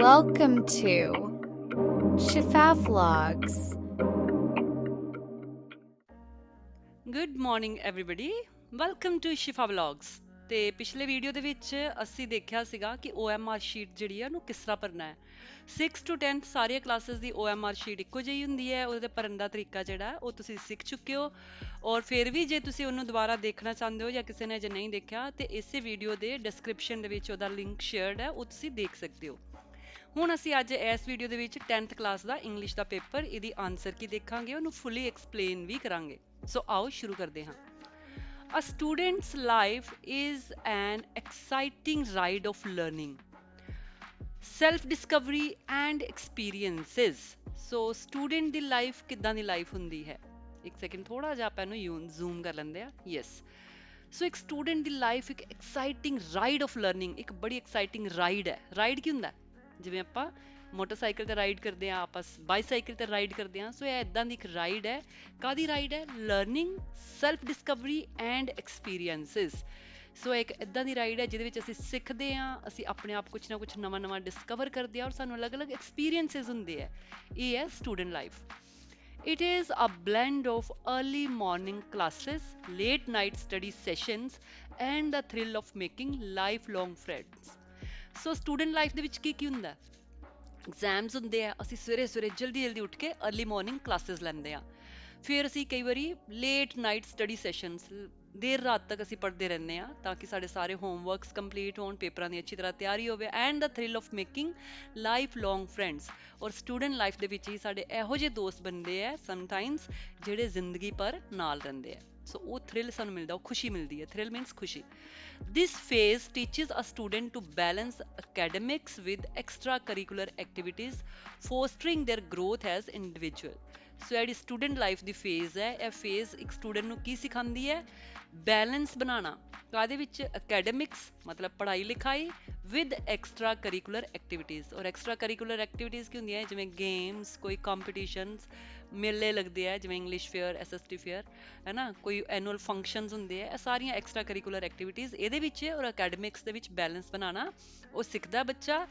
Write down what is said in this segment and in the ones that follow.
Welcome to Shifa Vlogs. Good morning everybody welcome to Shifa vlogs ਤੇ ਪਿਛਲੇ video ਦੇ ਵਿੱਚ ਅਸੀਂ ਦੇਖਿਆ ਸੀਗਾ ਕਿ OMR ਸ਼ੀਟ ਜਿਹੜੀ ਹੈ ਉਹਨੂੰ ਕਿਸ ਤਰ੍ਹਾਂ ਭਰਨਾ ਹੈ? 6 to 10th ਸਾਰੀਆਂ ਕਲਾਸਿਸ ਦੀ OMR ਸ਼ੀਟ ਇੱਕੋ ਜਿਹੀ ਹੁੰਦੀ ਹੈ, ਉਹਦੇ ਭਰਨ ਦਾ ਤਰੀਕਾ ਜਿਹੜਾ, ਉਹ ਤੁਸੀਂ ਸਿੱਖ ਚੁੱਕੇ ਹੋ। ਔਰ ਫਿਰ ਵੀ ਜੇ ਤੁਸੀਂ ਉਹਨੂੰ ਦੁਬਾਰਾ ਦੇਖਣਾ ਚਾਹੁੰਦੇ ਹੋ ਜਾਂ ਕਿਸੇ ਨੇ ਜੇ ਨਹੀਂ ਦੇਖਿਆ, ਤੇ ਇਸੇ ਵੀਡੀਓ ਦੇ ਡਿਸਕ੍ਰਿਪਸ਼ਨ ਦੇ ਵਿੱਚ ਉਹਦਾ ਲਿੰਕ ਸ਼ੇਅਰਡ ਹੈ, ਉਹ ਤੁਸੀਂ ਦੇਖ ਸਕਦੇ ਹੋ। ਹੁਣ ਅਸੀਂ ਅੱਜ ਇਸ ਵੀਡੀਓ ਦੇ ਵਿੱਚ 10th ਕਲਾਸ ਦਾ ਇੰਗਲਿਸ਼ ਦਾ ਪੇਪਰ ਇਹਦੀ ਆਨਸਰ ਕੀ ਦੇਖਾਂਗੇ ਉਹਨੂੰ ਫੁੱਲੀ ਐਕਸਪਲੇਨ ਵੀ ਕਰਾਂਗੇ। ਸੋ ਆਓ ਸ਼ੁਰੂ ਕਰਦੇ ਹਾਂ। A student's life is an exciting ride of learning, self discovery and experiences. So student ਦੀ ਲਾਈਫ ਕਿੱਦਾਂ ਦੀ ਲਾਈਫ ਹੁੰਦੀ ਹੈ? ਇੱਕ ਸੈਕਿੰਡ ਥੋੜਾ ਜਿਹਾ ਆਪਾਂ ਇਹਨੂੰ ਜ਼ੂਮ ਕਰ ਲੈਂਦੇ ਆ ਯੈਸ ਸੋ ਇੱਕ ਸਟੂਡੈਂਟ ਦੀ ਲਾਈਫ ਇੱਕ ਐਕਸਾਈਟਿੰਗ ਰਾਈਡ ਆਫ ਲਰਨਿੰਗ ਇੱਕ ਬੜੀ ਐਕਸਾਈਟਿੰਗ ਰਾਈਡ ਹੈ। ਰਾਈਡ ਕੀ ਹੁੰਦਾ? ਜਿਵੇਂ ਆਪਾਂ ਮੋਟਰਸਾਈਕਲ ਤੇ ਰਾਈਡ ਕਰਦੇ ਆ ਆਪਸ ਬਾਈਸਾਈਕਲ ਤੇ ਰਾਈਡ ਕਰਦੇ ਆ ਸੋ ਇਹ ਇਦਾਂ ਦੀ ਇੱਕ ਰਾਈਡ ਹੈ। ਕਾਦੀ ਰਾਈਡ ਹੈ? Learning self discovery and experiences so ਇੱਕ ਇਦਾਂ ਦੀ ਰਾਈਡ ਹੈ ਜਿਹਦੇ ਵਿੱਚ ਅਸੀਂ ਸਿੱਖਦੇ ਆ ਅਸੀਂ ਆਪਣੇ ਆਪ ਕੁਝ ਨਾ ਕੁਝ ਨਵਾਂ ਨਵਾਂ ਡਿਸਕਵਰ ਕਰਦੇ ਆ ਔਰ ਸਾਨੂੰ ਅਲੱਗ-ਅਲੱਗ ਐਕਸਪੀਰੀਐਂਸਸ ਹੁੰਦੇ ਆ ਇਹ ਹੈ student life It is a blend of early morning classes, late night study sessions, and the thrill of making lifelong friends. So student life ਦੇ ਵਿੱਚ ਕੀ ਕੀ ਹੁੰਦਾ? ਐਗਜ਼ਾਮਸ ਹੁੰਦੇ ਆ, ਅਸੀਂ ਸਵੇਰੇ ਸਵੇਰੇ ਜਲਦੀ ਜਲਦੀ ਉੱਠ ਕੇ अर्ਲੀ ਮਾਰਨਿੰਗ ਕਲਾਸਿਸ ਲੈਂਦੇ ਆ। ਫਿਰ ਅਸੀਂ ਕਈ ਵਾਰੀ ਲੇਟ ਨਾਈਟ ਸਟੱਡੀ ਸੈਸ਼ਨਸ ਦੇਰ ਰਾਤ ਤੱਕ ਅਸੀਂ ਪੜ੍ਹਦੇ ਰਹਿੰਦੇ ਆ ਤਾਂ ਕਿ ਸਾਡੇ ਸਾਰੇ ਹੋਮਵਰਕਸ ਕੰਪਲੀਟ ਹੋਣ, ਪੇਪਰਾਂ ਦੀ ਅੱਛੀ ਤਰ੍ਹਾਂ ਤਿਆਰੀ ਹੋਵੇ and the thrill of making lifelong friends ਔਰ ਸਟੂਡੈਂਟ ਲਾਈਫ ਦੇ ਵਿੱਚ ਹੀ ਸਾਡੇ ਇਹੋ ਜਿਹੇ ਦੋਸਤ ਬਣਦੇ ਆ ਸਮਟਾਈਮਸ ਜਿਹੜੇ ਜ਼ਿੰਦਗੀ ਪਰ ਨਾਲ ਰਹਿੰਦੇ ਆ। ਸੋ ਉਹ ਥ੍ਰਿਲ ਸਾਨੂੰ ਮਿਲਦਾ, ਉਹ ਖੁਸ਼ੀ ਮਿਲਦੀ ਹੈ। ਥ੍ਰਿਲ ਮੀਨਸ ਖੁਸ਼ੀ। This phase teaches student to balance balance with extra extracurricular activities fostering their growth as individual. So ਜਿਹੜੀ ਸਟੂਡੈਂਟ ਲਾਈਫ ਦੀ ਫੇਜ਼ ਹੈ, ਇਹ ਫੇਜ਼ ਇੱਕ ਸਟੂਡੈਂਟ ਨੂੰ ਕੀ ਸਿਖਾਉਂਦੀ ਹੈ? ਬੈਲੈਂਸ ਬਣਾਉਣਾ। ਕਾਦੇ ਵਿੱਚ? ਅਕੈਡਮਿਕਸ ਮਤਲਬ ਪੜ੍ਹਾਈ ਲਿਖਾਈ ਵਿਦ ਐਕਸਟਰਾ ਕਰਿਕੂਲਰ ਐਕਟੀਵਿਟੀਜ਼ ਔਰ ਐਕਸਟਰਾ ਕਰਿਕੂਲਰ ਐਕਟੀਵਿਟੀਜ਼ ਕੀ ਹੁੰਦੀਆਂ ਜਿਵੇਂ ਗੇਮਸ ਕੋਈ ਕੰਪੀਟੀਸ਼ਨਸ ਮੇਲੇ ਲੱਗਦੇ ਆ ਜਿਵੇਂ ਇੰਗਲਿਸ਼ ਫੇਅਰ ਐਸਐਸਟੀ ਫੇਅਰ ਹੈ ਨਾ ਕੋਈ ਐਨੂਅਲ ਫੰਕਸ਼ਨਸ ਹੁੰਦੇ ਆ ਇਹ ਸਾਰੀਆਂ ਐਕਸਟਰਾ ਕਰਿਕੂਲਰ ਐਕਟੀਵਿਟੀਜ਼ ਇਹਦੇ ਵਿੱਚ ਔਰ ਅਕੈਡਮਿਕਸ ਦੇ ਵਿੱਚ ਬੈਲੈਂਸ ਬਣਾਉਣਾ ਉਹ ਸਿੱਖਦਾ ਬੱਚਾ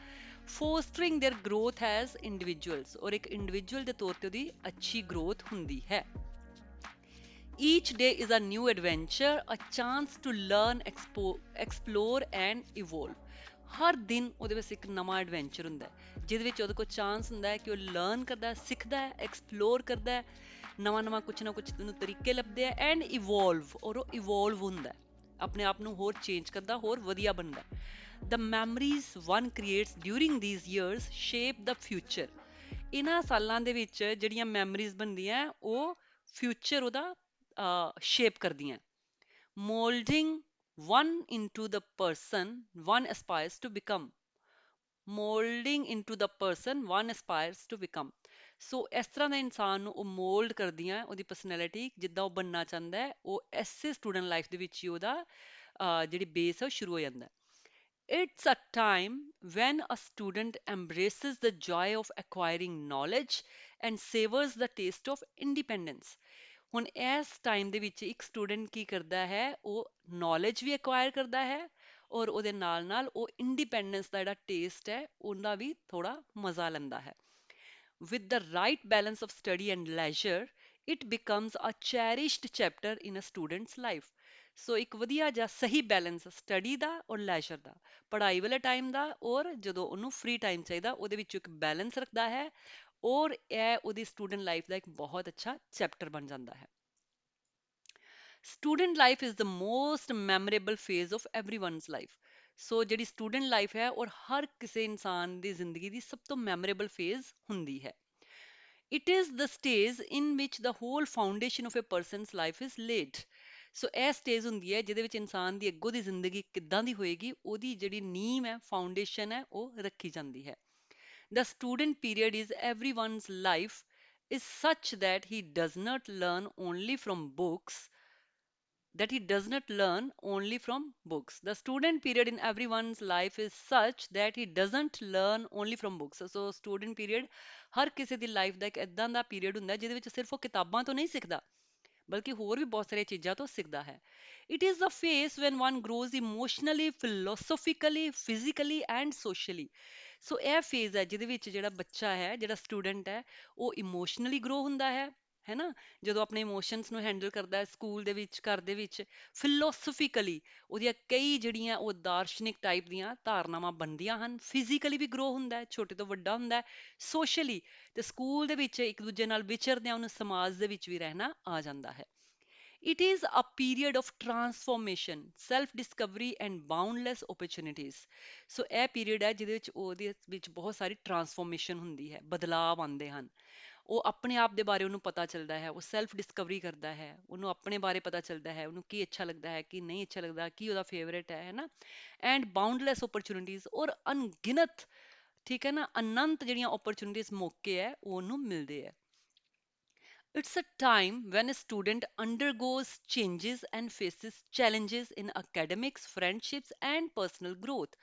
fostering their growth as individuals ਔਰ ਇੱਕ ਇੰਡੀਵਿਜੂਅਲ ਦੇ ਤੌਰ ਤੇ ਉਹਦੀ ਅੱਛੀ ਗਰੋਥ ਹੁੰਦੀ ਹੈ Each day is a new adventure, a chance to learn, expo- explore and evolve. ਹਰ ਦਿਨ ਉਹਦੇ ਵਿੱਚ ਇੱਕ ਨਵਾਂ ਐਡਵੈਂਚਰ ਹੁੰਦਾ ਹੈ, ਜਿਹਦੇ ਵਿੱਚ ਉਹਦੇ ਕੋਲ ਚਾਂਸ ਹੁੰਦਾ ਹੈ ਕਿ ਉਹ ਲਰਨ ਕਰਦਾ ਹੈ, ਸਿੱਖਦਾ ਹੈ ਐਕਸਪਲੋਰ ਕਰਦਾ ਹੈ, ਨਵਾਂ ਨਵਾਂ ਕੁਝ ਨਾ ਕੁਝ ਨੂੰ ਤਰੀਕੇ ਲੱਭਦੇ ਆ ਐਂਡ ਇਵੋਲਵ ਔਰ ਉਹ ਇਵੋਲਵ ਹੁੰਦਾ ਹੈ। ਆਪਣੇ ਆਪ ਨੂੰ ਹੋਰ ਚੇਂਜ ਕਰਦਾ, ਹੋਰ ਵਧੀਆ ਬਣਦਾ the memories one creates during during these shape shape future ਇਹਨਾਂ ਸਾਲਾਂ ਦੇ ਵਿੱਚ ਜਿਹੜੀਆਂ ਮੈਮਰੀਜ਼ ਬਣਦੀਆਂ ਉਹ ਫਿਊਚਰ ਉਹਦਾ ਸ਼ੇਪ ਕਰਦੀਆਂ moulding one into the person one aspires to become molding into the person one aspires to become so ਇਸ ਤਰ੍ਹਾਂ ਦਾ ਇਨਸਾਨ ਨੂੰ ਉਹ ਮੋਲਡ ਕਰਦੀਆਂ ਉਹਦੀ ਪਰਸਨੈਲਿਟੀ ਜਿੱਦਾਂ ਉਹ ਬੰਨਣਾ ਚਾਹੁੰਦਾ ਹੈ ਉਹ ਐਸੇ ਸਟੂਡੈਂਟ ਲਾਈਫ ਦੇ ਵਿੱਚ ਹੀ ਉਹਦਾ ਅਹ, ਜਿਹੜੀ ਬੇਸ ਹੈ ਉਹ ਸ਼ੁਰੂ ਹੋ ਜਾਂਦਾ ਹੈ It's a time when a student embraces the joy of acquiring knowledge and savors the taste of independence. ਹੁਣ ਇਸ ਟਾਈਮ ਦੇ ਵਿੱਚ ਇੱਕ ਸਟੂਡੈਂਟ ਕੀ ਕਰਦਾ ਹੈ, ਉਹ ਨੌਲੇਜ ਵੀ ਐਕਵਾਇਰ ਕਰਦਾ ਹੈ ਔਰ ਉਹਦੇ ਨਾਲ ਨਾਲ ਉਹ ਇੰਡੀਪੈਂਡੈਂਸ ਦਾ ਜਿਹੜਾ ਟੇਸਟ ਹੈ, ਉਹਦਾ ਵੀ ਥੋੜਾ ਮਜ਼ਾ ਲੈਂਦਾ ਹੈ। With the right balance of study and leisure, it becomes a cherished chapter in a student's life. ਸੋ ਇੱਕ ਵਧੀਆ ਜਾਂ ਸਹੀ ਬੈਲੈਂਸ ਸਟੱਡੀ ਦਾ ਔਰ ਲੈਜਰ ਦਾ, ਪੜ੍ਹਾਈ ਵਾਲੇ ਟਾਈਮ ਦਾ ਔਰ ਜਦੋਂ ਉਹਨੂੰ ਫ੍ਰੀ ਟਾਈਮ ਚਾਹੀਦਾ, ਉਹਦੇ ਵਿੱਚ ਇੱਕ ਬੈਲੈਂਸ ਰੱਖਦਾ ਹੈ ਔਰ ਇਹ ਉਹਦੀ ਸਟੂਡੈਂਟ ਲਾਈਫ ਦਾ ਇੱਕ ਬਹੁਤ ਅੱਛਾ ਚੈਪਟਰ ਬਣ ਜਾਂਦਾ ਹੈ student life is the most memorable phase of everyone's life so ਜਿਹੜੀ ਸਟੂਡੈਂਟ ਲਾਈਫ ਹੈ ਔਰ ਹਰ ਕਿਸੇ ਇਨਸਾਨ ਦੀ ਜ਼ਿੰਦਗੀ ਦੀ ਸਭ ਤੋਂ ਮੈਮੋਰੇਬਲ ਫੇਜ਼ ਹੁੰਦੀ ਹੈ It is the stage in which the whole foundation of a person's life is laid. ਸੋ ਇਹ ਸਟੇਜ ਹੁੰਦੀ ਹੈ ਜਿਹਦੇ ਵਿੱਚ ਇਨਸਾਨ ਦੀ ਅੱਗੋਂ ਦੀ ਜ਼ਿੰਦਗੀ ਕਿੱਦਾਂ ਦੀ ਹੋਏਗੀ ਉਹਦੀ ਜਿਹੜੀ ਨੀਂਹ ਹੈ ਫਾਊਂਡੇਸ਼ਨ ਹੈ ਉਹ ਰੱਖੀ ਜਾਂਦੀ ਹੈ The student period is everyone's life is such that he does not learn only from books that he does not learn only from books. The student period in everyone's life is such that he doesn't learn only from books. So student period ਹਰ ਕਿਸੇ ਦੀ life ਦਾ ਇੱਕ ਇਦਾਂ ਦਾ period ਹੁੰਦਾ ਹੈ ਜਿਹਦੇ ਵਿੱਚ ਸਿਰਫ ਉਹ ਕਿਤਾਬਾਂ ਤੋਂ ਨਹੀਂ ਸਿੱਖਦਾ ਬਲਕਿ ਹੋਰ ਵੀ ਬਹੁਤ ਸਾਰੀਆਂ ਚੀਜ਼ਾਂ ਤੋਂ ਸਿੱਖਦਾ ਹੈ it is the phase when one grows emotionally philosophically physically and socially so ਇਹ ਫੇਜ਼ ਹੈ ਜਿਹਦੇ ਵਿੱਚ ਜਿਹੜਾ ਬੱਚਾ ਹੈ, ਜਿਹੜਾ ਸਟੂਡੈਂਟ ਹੈ, ਉਹ ਇਮੋਸ਼ਨਲੀ ਗਰੋ ਹੁੰਦਾ ਹੈ ਹੈ ਨਾ? ਜਦੋਂ ਆਪਣੇ ਇਮੋਸ਼ਨਸ ਨੂੰ ਹੈਂਡਲ ਕਰਦਾ ਹੈ ਸਕੂਲ ਦੇ ਵਿੱਚ, ਘਰ ਦੇ ਵਿੱਚ ਫਿਲੋਸਫੀਕਲੀ ਉਹਦੀਆਂ ਕਈ ਜਿਹੜੀਆਂ ਉਹ ਦਾਰਸ਼ਨਿਕ ਟਾਈਪ ਦੀਆਂ ਧਾਰਨਾਵਾਂ ਬਣਦੀਆਂ ਹਨ ਫਿਜ਼ੀਕਲੀ ਵੀ ਗਰੋ ਹੁੰਦਾ ਹੈ, ਛੋਟੇ ਤੋਂ ਵੱਡਾ ਹੁੰਦਾ ਹੈ ਸੋਸ਼ਲੀ ਤੇ ਸਕੂਲ ਦੇ ਵਿੱਚ ਇੱਕ ਦੂਜੇ ਨਾਲ ਵਿਚਰਦਿਆਂ ਉਹਨੂੰ ਸਮਾਜ ਦੇ ਵਿੱਚ ਵੀ ਰਹਿਣਾ ਆ ਜਾਂਦਾ ਹੈ। It is a period of transformation, self-discovery and boundless opportunities. ਸੋ ਇਹ ਪੀਰੀਅਡ ਹੈ ਜਿਹਦੇ ਵਿੱਚ ਉਹਦੇ ਵਿੱਚ ਬਹੁਤ ਸਾਰੀ ਟਰਾਂਸਫਾਰਮੇਸ਼ਨ ਹੁੰਦੀ ਹੈ, ਬਦਲਾਅ ਆਉਂਦੇ ਹਨ। ਉਹ ਆਪਣੇ ਆਪ ਦੇ ਬਾਰੇ ਉਹਨੂੰ ਪਤਾ ਚੱਲਦਾ ਹੈ ਉਹ ਸੈਲਫ ਡਿਸਕਵਰੀ ਕਰਦਾ ਹੈ ਉਹਨੂੰ ਆਪਣੇ ਬਾਰੇ ਪਤਾ ਚੱਲਦਾ ਹੈ ਉਹਨੂੰ ਕੀ ਅੱਛਾ ਲੱਗਦਾ ਹੈ ਕੀ ਨਹੀਂ ਅੱਛਾ ਲੱਗਦਾ ਕੀ ਉਹਦਾ ਫੇਵਰਿਟ ਹੈ ਹੈ ਨਾ ਐਂਡ ਬਾਉਂਡਲੈਸ ਓਪਰਚੁਨਿਟੀਜ਼ ਔਰ ਅਨਗਿਨਤ ਠੀਕ ਹੈ ਨਾ ਅਨੰਤ ਜਿਹੜੀਆਂ ਓਪਰਚੁਨਿਟੀਜ਼ ਮੌਕੇ ਹੈ ਉਹਨੂੰ ਮਿਲਦੇ ਹੈ It's a time when a student undergoes changes and faces challenges in academics, friendships, and personal growth.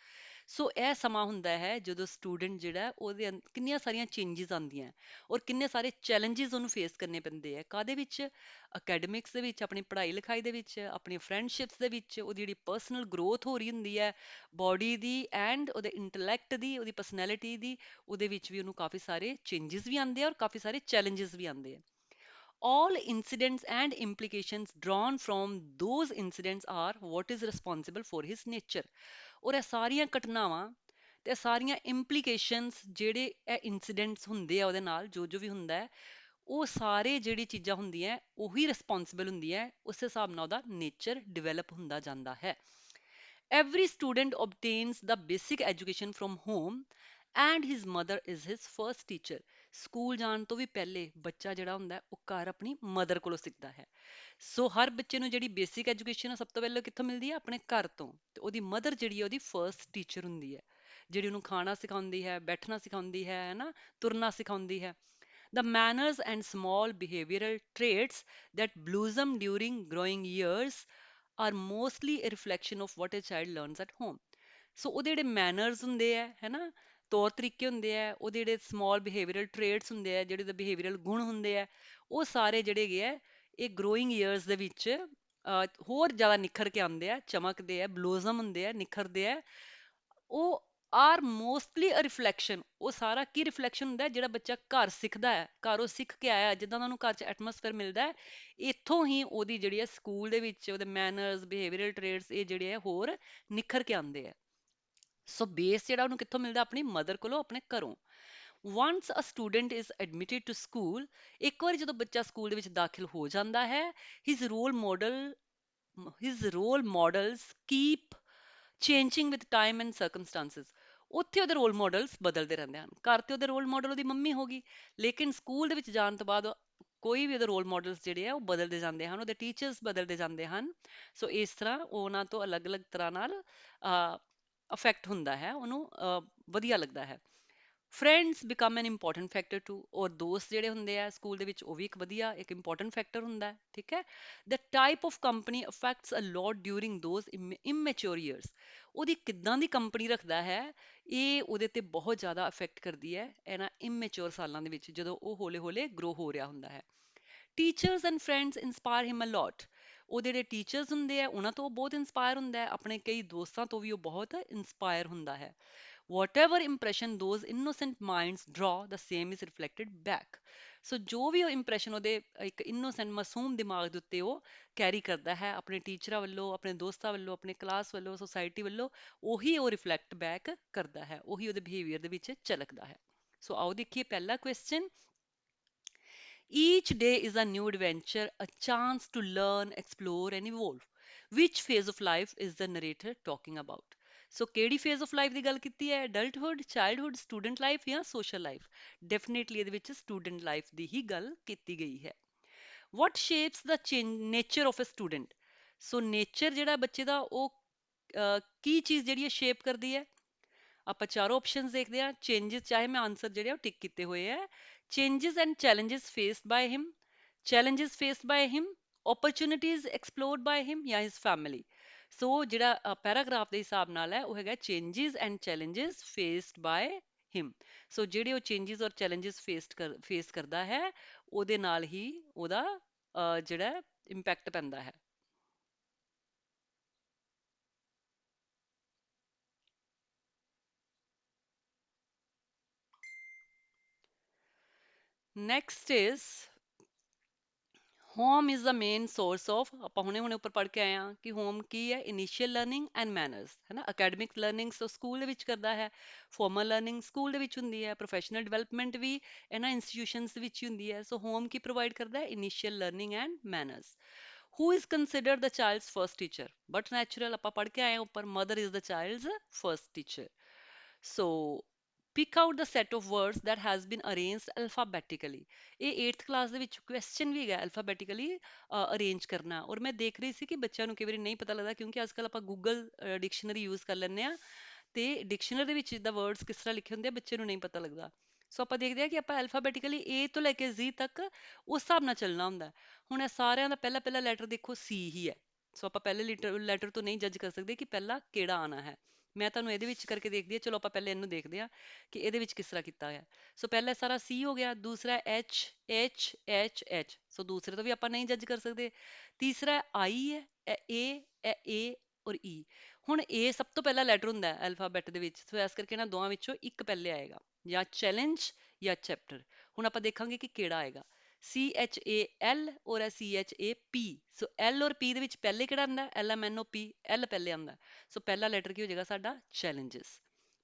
ਸੋ ਇਹ ਸਮਾਂ ਹੁੰਦਾ ਹੈ ਜਦੋਂ ਸਟੂਡੈਂਟ ਜਿਹੜਾ ਹੈ, ਉਹਦੇ ਅੰ ਕਿੰਨੀਆਂ ਸਾਰੀਆਂ ਚੇਂਜਸ ਆਉਂਦੀਆਂ ਹੈ ਔਰ ਕਿੰਨੇ ਸਾਰੇ ਚੈਲੰਜਸ ਉਹਨੂੰ ਫੇਸ ਕਰਨੇ ਪੈਂਦੇ ਆ ਕਾਦੇ ਵਿੱਚ? ਅਕੈਡਮਿਕਸ ਦੇ ਵਿੱਚ ਆਪਣੀ ਪੜ੍ਹਾਈ ਲਿਖਾਈ ਦੇ ਵਿੱਚ ਆਪਣੀ ਫਰੈਂਡਸ਼ਿਪਸ ਦੇ ਵਿੱਚ ਉਹਦੀ ਜਿਹੜੀ ਪਰਸਨਲ ਗਰੋਥ ਹੋ ਰਹੀ ਹੁੰਦੀ ਹੈ ਬਾਡੀ ਦੀ ਐਂਡ ਉਹਦੇ ਇੰਟੈਲੈਕਟ ਦੀ ਉਹਦੀ ਪਰਸਨੈਲਿਟੀ ਦੀ ਉਹਦੇ ਵਿੱਚ ਵੀ ਉਹਨੂੰ ਕਾਫੀ ਸਾਰੇ ਚੇਂਜਸ ਵੀ ਆਉਂਦੇ ਆ ਔਰ ਕਾਫੀ ਸਾਰੇ ਚੈਲੰਜਸ ਵੀ ਆਉਂਦੇ ਆ all incidents and implications drawn from those incidents are what is responsible for his nature ਔਰ ਇਹ ਸਾਰੀਆਂ ਘਟਨਾਵਾਂ ਤੇ ਇਹ ਸਾਰੀਆਂ implications ਜਿਹੜੇ ਇਹ incidents ਹੁੰਦੇ ਆ ਉਹਦੇ ਨਾਲ ਜੋ ਜੋ ਵੀ ਹੁੰਦਾ ਹੈ ਉਹ ਸਾਰੇ ਜਿਹੜੀ ਚੀਜ਼ਾਂ ਹੁੰਦੀਆਂ ਉਹੀ ਰਿਸਪੌਂਸਿਬਲ ਹੁੰਦੀਆਂ ਉਸ ਹਿਸਾਬ ਨਾਲ ਉਹਦਾ ਨੇਚਰ ਡਿਵੈਲਪ ਹੁੰਦਾ ਜਾਂਦਾ ਹੈ Every student obtains the basic education from home and his mother is his first teacher school ਜਾਣ ਤੋਂ ਵੀ ਪਹਿਲੇ ਬੱਚਾ ਜਿਹੜਾ ਹੁੰਦਾ ਹੈ, ਉਹ ਘਰ ਆਪਣੀ ਮਦਰ ਕੋਲੋਂ ਸਿੱਖਦਾ ਹੈ। ਸੋ ਹਰ ਬੱਚੇ ਨੂੰ ਜਿਹੜੀ ਬੇਸਿਕ ਐਜੂਕੇਸ਼ਨ ਸਭ ਤੋਂ ਪਹਿਲਾਂ ਕਿੱਥੋਂ ਮਿਲਦੀ ਹੈ? ਆਪਣੇ ਘਰ ਤੋਂ। ਤੇ ਉਹਦੀ ਮਦਰ ਜਿਹੜੀ ਹੈ ਉਹਦੀ ਫਰਸਟ ਟੀਚਰ ਹੁੰਦੀ ਹੈ। ਜਿਹੜੀ ਉਹਨੂੰ ਖਾਣਾ ਸਿਖਾਉਂਦੀ ਹੈ ਬੈਠਣਾ ਸਿਖਾਉਂਦੀ ਹੈ ਹੈ ਨਾ? ਤੁਰਨਾ ਸਿਖਾਉਂਦੀ ਹੈ। The manners and small behavioral traits that blossom during growing years are mostly a reflection of what a child learns at home. ਸੋ ਉਹਦੇ ਜਿਹੜੇ ਮੈਨਰਸ ਹੁੰਦੇ ਆ ਹੈਨਾ ਤੌਰ ਤਰੀਕੇ ਹੁੰਦੇ ਆ, ਉਹਦੇ ਜਿਹੜੇ ਸਮਾਲ ਬਿਹੇਵੀਅਰਲ ਟ੍ਰੇਟਸ ਹੁੰਦੇ ਆ, ਜਿਹੜੇ ਦੇ ਬਿਹੇਵੀਅਰਲ ਗੁਣ ਹੁੰਦੇ ਆ, ਉਹ ਸਾਰੇ ਜਿਹੜੇ ਹੈਗੇ ਆ, ਇਹ ਗਰੋਇੰਗ ਇਅਰਸ ਦੇ ਵਿੱਚ ਹੋਰ ਜ਼ਿਆਦਾ ਨਿਖਰ ਕੇ ਆਉਂਦੇ ਆ, ਚਮਕਦੇ ਆ ਬਲੋਜ਼ਮ ਹੁੰਦੇ ਆ, ਨਿਖਰਦੇ ਆ। ਉਹ ਆਰ ਮੋਸਟਲੀ ਅ ਰਿਫਲੈਕਸ਼ਨ ਉਹ ਸਾਰਾ ਕੀ ਰਿਫਲੈਕਸ਼ਨ ਹੁੰਦਾ, ਜਿਹੜਾ ਬੱਚਾ ਘਰ ਸਿੱਖਦਾ ਹੈ, ਘਰ ਉਹ ਸਿੱਖ ਕੇ ਆਇਆ, ਜਿੱਦਾਂ ਉਹਨਾਂ ਨੂੰ ਘਰ 'ਚ ਐਟਮੋਸਫੇਅਰ ਮਿਲਦਾ ਹੈ, ਇੱਥੋਂ ਹੀ ਉਹਦੀ ਜਿਹੜੀ ਹੈ ਸਕੂਲ ਦੇ ਵਿੱਚ, ਉਹਦੇ ਮੈਨਰਸ ਬਿਹੇਵੀਅਰਲ ਟ੍ਰੇਟਸ ਇਹ ਜਿਹੜੇ ਹੈ, ਹੋਰ ਨਿਖਰ ਕੇ ਆਉਂਦੇ ਆ। ਸੋ ਬੇਸ ਜਿਹੜਾ ਉਹਨੂੰ ਕਿੱਥੋਂ ਮਿਲਦਾ? ਆਪਣੀ ਮਦਰ ਕੋਲੋਂ, ਆਪਣੇ ਘਰੋਂ। Once a student is admitted to school ਇੱਕ ਵਾਰੀ ਜਦੋਂ ਬੱਚਾ ਸਕੂਲ ਦੇ ਵਿੱਚ ਦਾਖਲ ਹੋ ਜਾਂਦਾ ਹੈ his role model his role models keep changing with time and circumstances ਉੱਥੇ ਉਹਦੇ ਰੋਲ ਮਾਡਲਸ ਬਦਲਦੇ ਰਹਿੰਦੇ ਹਨ। ਘਰ ਤੇ ਉਹਦੇ ਰੋਲ ਮਾਡਲ ਉਹਦੀ ਮੰਮੀ ਹੋਗੀ ਲੇਕਿਨ ਸਕੂਲ ਦੇ ਵਿੱਚ ਜਾਣ ਤੋਂ ਬਾਅਦ ਕੋਈ ਵੀ ਉਹਦੇ ਰੋਲ ਮਾਡਲਸ ਜਿਹੜੇ ਆ, ਉਹ ਬਦਲਦੇ ਜਾਂਦੇ ਹਨ। ਉਹਦੇ ਟੀਚਰਸ ਬਦਲਦੇ ਜਾਂਦੇ ਹਨ। ਸੋ ਇਸ ਤਰ੍ਹਾਂ ਉਹ ਉਹਨਾਂ ਤੋਂ ਅਲੱਗ-ਅਲੱਗ ਤਰ੍ਹਾਂ ਨਾਲ ਅਫੈਕਟ ਹੁੰਦਾ ਹੈ, ਉਹਨੂੰ ਵਧੀਆ ਲੱਗਦਾ ਹੈ। Friends become an important factor to ਔਰ ਦੋਸਤ ਜਿਹੜੇ ਹੁੰਦੇ ਆ ਸਕੂਲ ਦੇ ਵਿੱਚ, ਉਹ ਵੀ ਇੱਕ ਵਧੀਆ, ਇੱਕ ਇੰਪੋਰਟੈਂਟ ਫੈਕਟਰ ਹੁੰਦਾ ਹੈ, ਠੀਕ ਹੈ? The type of company affects a lot during those immature years ਉਹਦੀ ਕਿੱਦਾਂ ਦੀ ਕੰਪਨੀ ਰੱਖਦਾ ਹੈ, ਇਹ ਉਹਦੇ ਤੇ ਬਹੁਤ ਜ਼ਿਆਦਾ ਅਫੈਕਟ ਕਰਦੀ ਹੈ, ਇਹਨਾਂ ਇਮੈਚੁਰ ਸਾਲਾਂ ਦੇ ਵਿੱਚ, ਜਦੋਂ ਉਹ ਹੌਲੇ-ਹੌਲੇ ਗਰੋ ਹੋ ਰਿਹਾ ਹੁੰਦਾ ਹੈ। Teachers and friends inspire him a lot ਉਹਦੇ ਜਿਹੜੇ ਟੀਚਰਸ ਹੁੰਦੇ ਆ, ਉਹਨਾਂ ਤੋਂ ਉਹ ਬਹੁਤ ਇਨਸਪਾਇਰ ਹੁੰਦਾ ਹੈ, ਆਪਣੇ ਕਈ ਦੋਸਤਾਂ ਤੋਂ ਵੀ ਉਹ ਬਹੁਤ ਇਨਸਪਾਇਰ ਹੁੰਦਾ ਹੈ। Whatever impression those innocent minds draw, the same is reflected back. ਸੋ ਜੋ ਵੀ ਉਹ ਇੰਪ੍ਰੈਸ਼ਨ ਉਹਦੇ, ਇੱਕ ਇਨੋਸੈਂਟ ਮਾਸੂਮ ਦਿਮਾਗ ਦੇ ਉੱਤੇ ਉਹ ਕੈਰੀ ਕਰਦਾ ਹੈ, ਆਪਣੇ ਟੀਚਰਾਂ ਵੱਲੋਂ, ਆਪਣੇ ਦੋਸਤਾਂ ਵੱਲੋਂ, ਆਪਣੇ ਕਲਾਸ ਵੱਲੋਂ ਸੋਸਾਇਟੀ ਵੱਲੋਂ, ਉਹੀ ਉਹ ਰਿਫਲੈਕਟ ਬੈਕ ਕਰਦਾ ਹੈ, ਉਹੀ ਉਹਦੇ ਬਿਹੇਵੀਅਰ ਦੇ ਵਿੱਚ ਝਲਕਦਾ ਹੈ। ਸੋ ਆਓ ਦੇਖੀਏ ਪਹਿਲਾ question Each day is a new adventure, a chance to learn, explore, and evolve. Which phase of life is the narrator talking about? So ਕਿਹੜੀ ਫੇਜ਼ ਆਫ ਲਾਈਫ ਦੀ ਗੱਲ ਕੀਤੀ ਹੈ ਅਡਲਟਹੁੱਡ ਚਾਈਲਡਹੁੱਡ ਸਟੂਡੈਂਟ ਲਾਈਫ ਜਾਂ social life definitely ਇਹਦੇ ਵਿੱਚ student life ਦੀ ਹੀ ਗੱਲ ਕੀਤੀ ਗਈ ਹੈ what shapes the nature of a student so nature ਜਿਹੜਾ ਬੱਚੇ ਦਾ ਉਹ ਕੀ ਚੀਜ਼ ਜਿਹੜੀ ਹੈ ਸ਼ੇਪ ਕਰਦੀ ਹੈ ਆਪਾਂ ਚਾਰੋਂ ਆਪਸ਼ਨਸ ਦੇਖਦੇ ਹਾਂ ਚੇਂजेस ਚਾਹੇ ਮੈਂ ਆਨਸਰ ਜਿਹੜੇ ਆ ਉਹ ਟਿਕ ਕੀਤੇ ਹੋਏ ਆ changes and challenges faced by him challenges faced by him opportunities explored by him ਜਾਂ his family ਸੋ ਜਿਹੜਾ ਪੈਰਾਗ੍ਰਾਫ ਦੇ ਹਿਸਾਬ ਨਾਲ ਹੈ ਉਹ ਹੈਗਾ changes and challenges faced by him ਸੋ ਜਿਹੜੇ ਉਹ changes ਔਰ challenges faced ਕਰ ਫੇਸ ਕਰਦਾ ਹੈ ਉਹਦੇ ਨਾਲ ਹੀ ਉਹਦਾ ਅਹ, ਜਿਹੜਾ ਇੰਪੈਕਟ ਪੈਂਦਾ ਹੈ next is home is the main source of ਆਪਾਂ ਹੁਣੇ ਹੁਣੇ ਉੱਪਰ ਪੜ੍ਹ ਕੇ ਆਏ ਹਾਂ ਕਿ ਹੋਮ ਕੀ ਹੈ ਇਨੀਸ਼ੀਅਲ ਲਰਨਿੰਗ ਐਂਡ ਮੈਨਰਸ ਹੈ ਨਾ ਅਕੈਡਮਿਕ ਲਰਨਿੰਗ ਸੋ ਸਕੂਲ ਦੇ ਵਿੱਚ ਕਰਦਾ ਹੈ ਫਾਰਮਲ ਲਰਨਿੰਗ ਸਕੂਲ ਦੇ ਵਿੱਚ ਹੁੰਦੀ ਹੈ ਪ੍ਰੋਫੈਸ਼ਨਲ ਡਿਵੈਲਪਮੈਂਟ ਵੀ ਇਹਨਾਂ ਇੰਸਟੀਟਿਊਸ਼ਨਸ ਵਿੱਚ ਹੀ ਹੁੰਦੀ ਹੈ ਸੋ ਹੋਮ ਕੀ ਪ੍ਰੋਵਾਈਡ ਕਰਦਾ ਹੈ initial learning and manners who is considered the child's first teacher? But natural ਆਪਾਂ ਪੜ੍ਹ ਕੇ ਆਏ ਹਾਂ ਉੱਪਰ mother is the child's first teacher. So pick out the set of words that has been arranged alphabetically. ਇਹ 8th class ਦੇ ਵਿੱਚ question ਵੀ ਹੈਗਾ alphabetically arrange ਕਰਨਾ। ਔਰ ਮੈਂ ਦੇਖ ਰਹੀ ਸੀ ਕਿ ਬੱਚਿਆਂ ਨੂੰ ਕਈ ਵਾਰੀ ਨਹੀਂ ਪਤਾ ਲੱਗਦਾ ਕਿਉਂਕਿ ਅੱਜਕੱਲ ਆਪਾਂ ਗੂਗਲ ਡਿਕਸ਼ਨਰੀ ਯੂਜ਼ ਕਰ ਲੈਂਦੇ ਆ ਤੇ ਡਿਕਸ਼ਨਰੀ ਦੇ ਵਿੱਚ ਜਿੱਦਾਂ ਵਰਡਸ ਕਿਸ ਤਰ੍ਹਾਂ ਲਿਖੇ ਹੁੰਦੇ ਆ ਬੱਚੇ ਨੂੰ ਨਹੀਂ ਪਤਾ ਲੱਗਦਾ। ਸੋ ਆਪਾਂ ਦੇਖਦੇ ਆ ਕਿ ਆਪਾਂ alphabetically A ਤੋਂ ਲੈ ਕੇ Z ਤੱਕ ਉਸ ਹਿਸਾਬ ਨਾਲ ਚੱਲਣਾ ਹੁੰਦਾ। ਹੁਣ ਇਹ ਸਾਰਿਆਂ ਦਾ ਪਹਿਲਾ ਪਹਿਲਾ ਲੈਟਰ ਦੇਖੋ C ਹੀ ਹੈ। ਸੋ ਆਪਾਂ ਪਹਿਲੇ ਲੈਟਰ ਲੈਟਰ ਤੋਂ ਨਹੀਂ ਜੱਜ ਕਰ ਸਕਦੇ ਕਿ ਪਹਿਲਾ ਕਿਹੜਾ ਆਣਾ ਹੈ। ਮੈਂ ਤੁਹਾਨੂੰ ਇਹਦੇ ਵਿੱਚ ਕਰਕੇ ਦੇਖਦੀ ਹਾਂ, ਚਲੋ ਆਪਾਂ ਪਹਿਲੇ ਇਹਨੂੰ ਦੇਖਦੇ ਹਾਂ ਕਿ ਇਹਦੇ ਵਿੱਚ ਕਿਸ ਤਰ੍ਹਾਂ ਕੀਤਾ ਹੋਇਆ। ਸੋ ਪਹਿਲਾ ਸਾਰਾ C ਹੋ ਗਿਆ, ਦੂਸਰਾ H H H H ਸੋ ਦੂਸਰੇ ਤੋਂ ਵੀ ਆਪਾਂ ਨਹੀਂ ਜੱਜ ਕਰ ਸਕਦੇ। ਤੀਸਰਾ I ਹੈ, ਇਹ A ਇਹ A ਔਰ E ਹੁਣ A ਸਭ ਤੋਂ ਪਹਿਲਾ ਲੈਟਰ ਹੁੰਦਾ ਹੈ ਅਲਫਾਬੈਟ ਦੇ ਵਿੱਚ। ਸੋ ਇਸ ਕਰਕੇ ਇਹਨਾਂ ਦੋਵਾਂ ਵਿੱਚੋਂ ਇੱਕ ਪਹਿਲੇ ਆਏਗਾ। ਜਾਂ ਚੈਲੰਜ ਜਾਂ ਚੈਪਟਰ ਹੁਣ ਆਪਾਂ ਦੇਖਾਂਗੇ ਕਿ ਕਿਹੜਾ ਆਏਗਾ। C H A L ਔਰ C H A P so L ਔਰ P ਦੇ ਵਿੱਚ ਪਹਿਲੇ ਕਿਹੜਾ ਆਉਂਦਾ? L M N O P L ਪਹਿਲੇ ਆਉਂਦਾ। ਸੋ ਪਹਿਲਾ ਲੈਟਰ ਕੀ ਹੋ ਜਾਏਗਾ ਸਾਡਾ? Challenges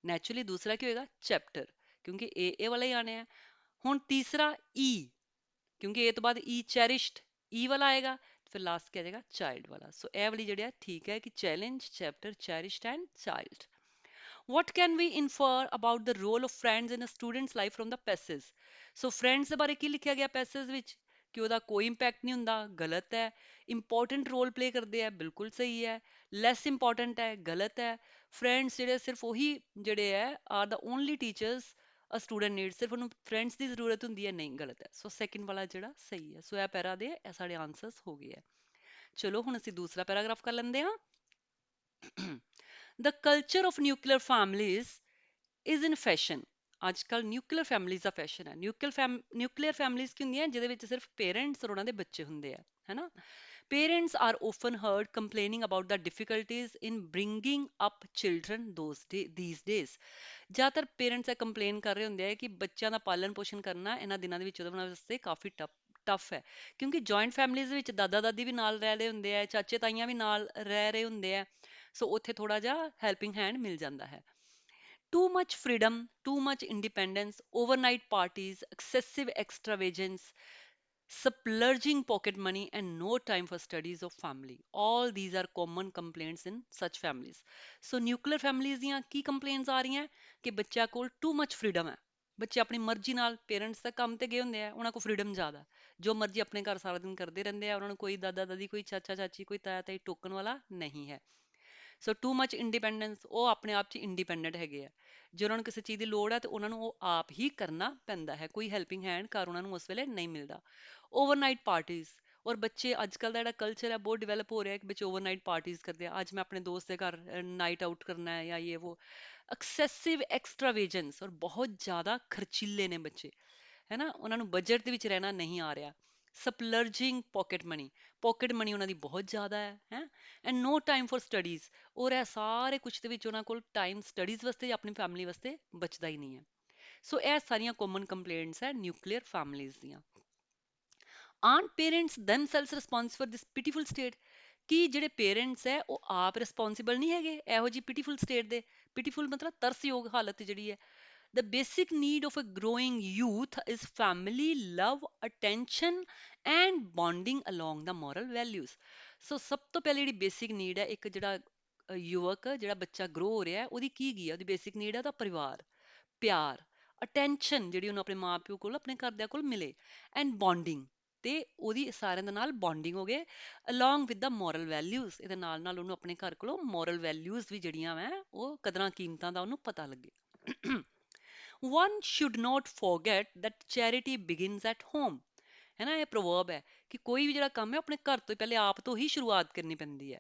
ਨੈਚੁਰਲੀ ਦੂਸਰਾ ਕੀ ਹੋਏਗਾ? ਚੈਪਟਰ ਕਿਉਂਕਿ A ਇਹ ਵਾਲਾ ਹੀ ਆਣੇ ਆ। ਹੁਣ ਤੀਸਰਾ E ਕਿਉਂਕਿ ਇਹ ਤੋਂ ਬਾਅਦ E ਚੈਰਿਸ਼ਡ E ਵਾਲਾ ਆਏਗਾ। ਫਿਰ ਲਾਸਟ ਕੀ ਆ ਜਾਏਗਾ? ਚਾਈਲਡ ਵਾਲਾ। ਸੋ ਇਹ ਵਾਲੀ ਜਿਹੜੀ ਆ, ਠੀਕ ਹੈ ਕਿ challenge chapter cherished and child what can we infer about the role of friends in a student's life from the passage so friends ਦੇ ਬਾਰੇ ਕੀ ਲਿਖਿਆ ਗਿਆ ਪੈਸੇਜ ਵਿੱਚ? ਕਿ ਉਹਦਾ ਕੋਈ ਇੰਪੈਕਟ ਨਹੀਂ ਹੁੰਦਾ, ਗਲਤ ਹੈ। ਇੰਪੋਰਟੈਂਟ ਰੋਲ ਪਲੇ ਕਰਦੇ ਆ ਬਿਲਕੁਲ ਸਹੀ ਹੈ। ਲੈਸ ਇੰਪੋਰਟੈਂਟ ਹੈ, ਗਲਤ ਹੈ। ਫਰੈਂਡਸ ਜਿਹੜੇ ਸਿਰਫ ਉਹੀ ਜਿਹੜੇ ਹੈ are the only teachers a student need ਸਿਰਫ ਉਹਨੂੰ ਫਰੈਂਡਸ ਦੀ ਜ਼ਰੂਰਤ ਹੁੰਦੀ ਹੈ, ਨਹੀਂ, ਗਲਤ ਹੈ। ਸੋ ਸੈਕਿੰਡ ਵਾਲਾ ਜਿਹੜਾ ਸਹੀ ਹੈ। ਸੋ, ਇਹ ਪੈਰਾ ਦੇ ਇਹ ਸਾਡੇ ਆਨਸਰਸ ਹੋ ਗਏ ਹੈ। ਚਲੋ, ਹੁਣ ਅਸੀਂ ਦੂਸਰਾ ਪੈਰਾਗ੍ਰਾਫ ਕਰ ਲੈਂਦੇ ਹਾਂ। The culture of nuclear families is in fashion ਅੱਜ ਕੱਲ ਨਿਊਕਲੀਅਰ ਫੈਮਿਲੀਜ਼ ਦਾ ਫੈਸ਼ਨ ਹੈ। ਨਿਊਕਲੀਅਰ ਫੈਮ ਨਿਊਕਲੀਅਰ ਫੈਮਿਲੀਜ਼ ਕੀ ਹੁੰਦੀਆਂ ਜਿਹਦੇ ਵਿੱਚ ਸਿਰਫ ਪੇਰੈਂਟਸ ਔਰ ਉਹਨਾਂ ਦੇ ਬੱਚੇ ਹੁੰਦੇ ਆ ਹੈਨਾ? Parents are often heard complaining about the difficulties in bringing up children those day, these days ਜ਼ਿਆਦਾਤਰ ਪੇਰੈਂਟਸ ਇਹ ਕੰਪਲੇਨ ਕਰ ਰਹੇ ਹੁੰਦੇ ਆ ਕਿ ਬੱਚਿਆਂ ਦਾ ਪਾਲਣ ਪੋਸ਼ਣ ਕਰਨਾ ਇਹਨਾਂ ਦਿਨਾਂ ਦੇ ਵਿੱਚ ਉਹਨਾਂ ਵਾਸਤੇ ਕਾਫੀ ਟਫ ਟਫ ਹੈ। ਕਿਉਂਕਿ ਜੁਆਇੰਟ ਫੈਮਿਲੀਜ਼ ਵਿੱਚ ਦਾਦਾ ਦਾਦੀ ਵੀ ਨਾਲ ਰਹਿ ਰਹੇ ਹੁੰਦੇ ਆ ਚਾਚੇ ਤਾਈਆਂ ਵੀ ਨਾਲ ਰਹਿ ਰਹੇ ਹੁੰਦੇ ਆ। ਸੋ ਉੱਥੇ ਥੋੜਾ ਜਿਹਾ ਹੈਲਪਿੰਗ ਹੈਂਡ ਮਿਲ ਜਾਂਦਾ ਹੈ too much freedom, too much independence, overnight parties, excessive extravagance, splurging pocket money, and no time for studies of family. All these are common complaints in such families. So nuclear families ਦੀਆਂ ਕੀ complaints ਆ ਰਹੀਆਂ ਕਿ ਬੱਚਿਆਂ ਕੋਲ too much freedom ਹੈ ਬੱਚੇ ਆਪਣੀ ਮਰਜ਼ੀ ਨਾਲ ਪੇਰੈਂਟਸ ਦਾ ਕੰਮ ਤੇ ਗਏ ਹੁੰਦੇ ਆ ਉਹਨਾਂ ਕੋਲ ਫਰੀडम ਜ਼ਿਆਦਾ ਜੋ ਮਰਜ਼ੀ ਆਪਣੇ ਘਰ ਸਾਰਾ ਦਿਨ ਕਰਦੇ ਰਹਿੰਦੇ ਆ ਉਹਨਾਂ ਨੂੰ ਕੋਈ ਦਾਦਾ ਦਾਦੀ ਕੋਈ ਚਾਚਾ ਚਾਚੀ ਕੋਈ ਤਾਇਆ ਤਾਈ ਟੋਕਣ ਵਾਲਾ ਨਹੀਂ ਹੈ ਸੋ ਟੂ ਮੱਚ ਇੰਡੀਪੈਂਡੈਂਸ ਉਹ ਆਪਣੇ ਆਪ 'ਚ ਇੰਡੀਪੈਂਡੈਂਟ ਹੈਗੇ ਆ। ਜੇ ਉਹਨਾਂ ਨੂੰ ਕਿਸੇ ਚੀਜ਼ ਦੀ ਲੋੜ ਹੈ ਤੇ ਉਹਨਾਂ ਨੂੰ ਉਹ ਆਪ ਹੀ ਕਰਨਾ ਪੈਂਦਾ ਹੈ। ਕੋਈ ਹੈਲਪਿੰਗ ਹੈਂਡ ਘਰ ਉਹਨਾਂ ਨੂੰ ਉਸ ਵੇਲੇ ਨਹੀਂ ਮਿਲਦਾ। ਓਵਰਨਾਈਟ ਪਾਰਟੀਆਂ ਔਰ ਬੱਚੇ ਅੱਜ ਕੱਲ ਦਾ ਜਿਹੜਾ ਕਲਚਰ ਹੈ ਬਹੁਤ ਡਿਵੈਲਪ ਹੋ ਰਿਹਾ ਹੈ ਕਿ ਬੱਚੇ ਓਵਰਨਾਈਟ ਪਾਰਟੀਆਂ ਕਰਦੇ ਆ। ਅੱਜ ਮੈਂ ਆਪਣੇ ਦੋਸਤ ਦੇ ਘਰ ਨਾਈਟ ਆਊਟ ਕਰਨਾ ਹੈ ਜਾਂ ਇਹ ਉਹ ਐਕਸੈਸਿਵ ਐਕਸਟਰਾਵੇਜੈਂਸ ਔਰ ਬਹੁਤ ਜ਼ਿਆਦਾ ਖਰਚੀਲੇ ਨੇ ਬੱਚੇ। ਹੈ ਨਾ? ਉਹਨਾਂ ਨੂੰ ਬਜਟ ਦੇ ਵਿੱਚ ਰਹਿਣਾ ਨਹੀਂ ਆ ਰਿਹਾ। Splurging pocket money pocket money ਉਹਨਾਂ ਦੀ ਬਹੁਤ ਜ਼ਿਆਦਾ ਹੈ ਹੈ and no time for studies ਔਰ ਇਹ ਸਾਰੇ ਕੁਝ ਦੇ ਵਿੱਚ ਉਹਨਾਂ ਕੋਲ ਟਾਈਮ ਸਟੱਡੀਜ਼ ਵਾਸਤੇ ਜਾਂ ਆਪਣੀ ਫੈਮਿਲੀ ਵਾਸਤੇ ਬਚਦਾ ਹੀ ਨਹੀਂ ਹੈ। ਸੋ ਇਹ ਸਾਰੀਆਂ ਕਾਮਨ ਕੰਪਲੇਂਟਸ ਹੈ ਨਿਊਕਲੀਅਰ ਫੈਮਿਲੀਜ਼ ਦੀਆਂ। Aren't parents themselves responsible for this pitiful state ਕਿ ਜਿਹੜੇ ਪੇਰੈਂਟਸ ਹੈ, ਉਹ ਆਪ ਰਿਸਪੌਂਸਿਬਲ ਨਹੀਂ ਹੈਗੇ ਇਹੋ ਜੀ ਪਿਟੀਫੁਲ ਸਟੇਟ ਦੇ? ਪਿਟੀਫੁਲ ਮਤਲਬ ਤਰਸਯੋਗ ਹਾਲਤ ਜਿਹੜੀ ਹੈ। The basic need of a growing youth is family love, attention and bonding along the moral values. ਸੋ ਸਭ ਤੋਂ ਪਹਿਲੀ ਜਿਹੜੀ ਬੇਸਿਕ ਨੀਡ ਹੈ ਇੱਕ ਜਿਹੜਾ ਯੁਵਕ ਜਿਹੜਾ ਬੱਚਾ ਗਰੋ ਹੋ ਰਿਹਾ ਹੈ ਉਹਦੀ ਕੀ ਕੀ ਹੈ ਉਹਦੀ ਬੇਸਿਕ ਨੀਡ ਹੈ ਉਹਦਾ ਪਰਿਵਾਰ ਪਿਆਰ ਅਟੈਂਸ਼ਨ ਜਿਹੜੀ ਉਹਨੂੰ ਆਪਣੇ ਮਾਪਿਓ ਕੋਲ ਆਪਣੇ ਘਰਦਿਆਂ ਕੋਲ ਮਿਲੇ ਐਂਡ ਬੌਂਡਿੰਗ ਤੇ ਉਹਦੀ ਸਾਰਿਆਂ ਦੇ ਨਾਲ ਬੌਂਡਿੰਗ ਹੋ ਗਏ along with the moral values ਇਹਦੇ ਨਾਲ ਨਾਲ ਉਹਨੂੰ ਆਪਣੇ ਘਰ ਕੋਲੋਂ ਮੋਰਲ ਵੈਲਿਊਜ਼ ਵੀ ਜਿਹੜੀਆਂ ਵੈ ਉਹ ਕਦਰਾਂ ਕੀਮਤਾਂ ਦਾ ਉਹਨੂੰ ਪਤਾ ਲੱਗੇ one should not forget that charity begins at home. ਹੈ ਨਾ, ਇਹ ਪ੍ਰੋਵਰਬ ਹੈ ਕਿ ਕੋਈ ਵੀ ਜਿਹੜਾ ਕੰਮ ਹੈ ਆਪਣੇ ਘਰ ਤੋਂ ਪਹਿਲੇ ਆਪ ਤੋਂ ਹੀ ਸ਼ੁਰੂਆਤ ਕਰਨੀ ਪੈਂਦੀ ਹੈ।